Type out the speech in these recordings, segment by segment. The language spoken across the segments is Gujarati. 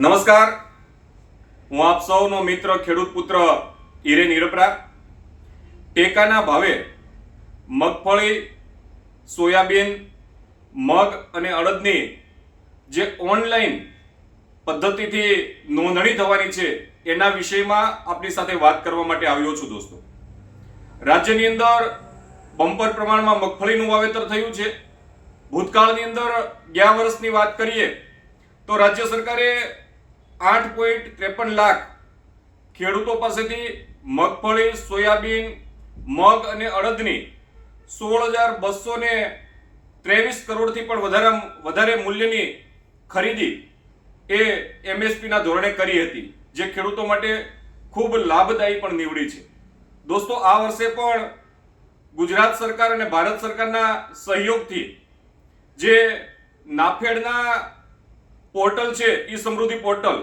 નમસ્કાર. હું આપ સૌનો મિત્ર, ખેડૂત પુત્ર હિરેન હિરપરા ટેકાના ભાવે મગફળી, સોયાબીન, મગ અને અડદની જે ઓનલાઈન પદ્ધતિથી નોંધણી થવાની છે, એના વિષયમાં આપની સાથે વાત કરવા માટે આવ્યો છું દોસ્તો. રાજ્યની અંદર બમ્પર પ્રમાણમાં મગફળીનું વાવેતર થયું છે. ભૂતકાળની અંદર ગયા વર્ષની વાત કરીએ, તો રાજ્ય સરકારે આઠ પોઈન્ટ ત્રેપન લાખ ખેડૂતો પાસેથી મગફળી, સોયાબીન, મગ અને અડદની સોળ હજાર બસો ને ત્રેવીસ કરોડથી પણ વધારે વધારે મૂલ્યની ખરીદી એ એમએસપીના ધોરણે કરી હતી, જે ખેડૂતો માટે ખૂબ લાભદાયી પણ નીવડી છે. દોસ્તો, આ વર્ષે પણ ગુજરાત સરકાર અને ભારત સરકારના સહયોગથી જે નાફેડના પોર્ટલ છે, ઈ સમૃદ્ધિ પોર્ટલ.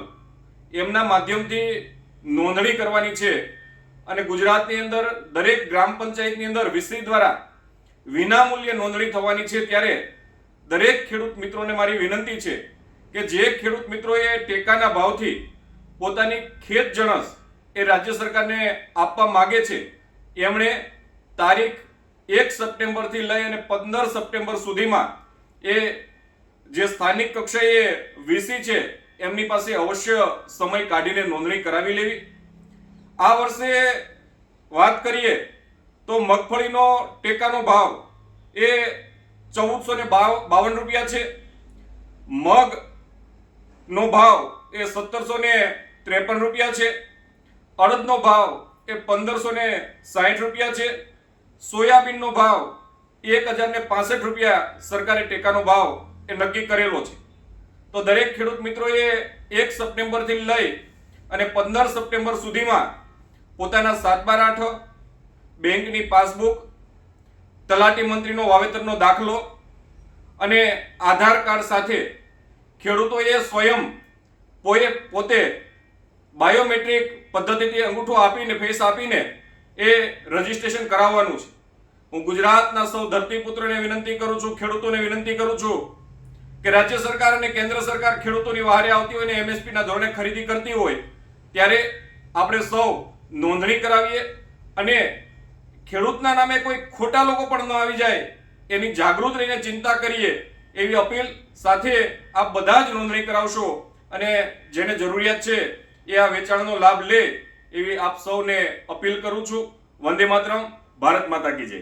એમના માધ્યમથી નોંધણી કરવાની છે. અને ગુજરાતની અંદર દરેક ગ્રામ પંચાયતની અંદર વીસરી દ્વારા વિનામૂલ્યે નોંધણી થવાની છે ત્યારે દરેક ખેડૂત મિત્રોને મારી વિનંતી છે કે જે ખેડૂત મિત્રોએ ટેકાના ભાવથી પોતાની ખેત જણસ એ રાજ્ય સરકારને આપવા માગે છે, એમણે તારીખ એક સપ્ટેમ્બરથી લઈ અને પંદર સપ્ટેમ્બર સુધીમાં એ જે સ્થાનિક કક્ષાએ વીસી છે, એમની પાસે અવશ્ય સમય કાઢીને નોંધણી કરાવી લેવી. આ વર્ષે વાત કરીએ તો મગફળીનો ટેકાનો ભાવ એ ચૌદસો ને બાવન રૂપિયા છે. મગ નો ભાવ એ સત્તરસો ને ત્રેપન રૂપિયા છે. અડદનો ભાવ એ પંદરસો ને સાહીઠ રૂપિયા છે. સોયાબીનનો ભાવ એક હજાર ને પાસઠ રૂપિયા સરકારે ટેકાનો ભાવ એ નક્કી કરેલો છે. તો દરેક ખેડૂત મિત્રોએ એક સપ્ટેમ્બરથી લઈ અને પંદર સપ્ટેમ્બર સુધીમાં પોતાના સાત બાર આઠ, બેંકની પાસબુક, તલાટી મંત્રીનો વાવેતરનો દાખલો અને આધાર કાર્ડ સાથે ખેડૂતોએ સ્વયં પોએ પોતે બાયોમેટ્રિક પદ્ધતિથી અંગૂઠો આપીને, ફેસ આપીને એ રજીસ્ટ્રેશન કરાવવાનું છે. હું ગુજરાતના સૌ ધરતીપુત્રને વિનંતી કરું છું, ખેડૂતોને વિનંતી કરું છું કે રાજ્ય સરકાર અને કેન્દ્ર સરકાર ખેડૂતોની વહારે આવતી હોય અને એમએસપીના ધોરણે ખરીદી કરતી હોય, ત્યારે આપણે સૌ નોંધણી કરાવીએ અને ખેડૂતના નામે કોઈ ખોટા લોકો પણ ન આવી જાય એની જાગૃત રહીને ચિંતા કરીએ એવી અપીલ સાથે આપ બધા જ નોંધણી કરાવશો અને જેને જરૂરિયાત છે એ આ વેચાણનો લાભ લે એવી આપ સૌને અપીલ કરું છું. વંદે માતરમ, ભારત માતા કી જય.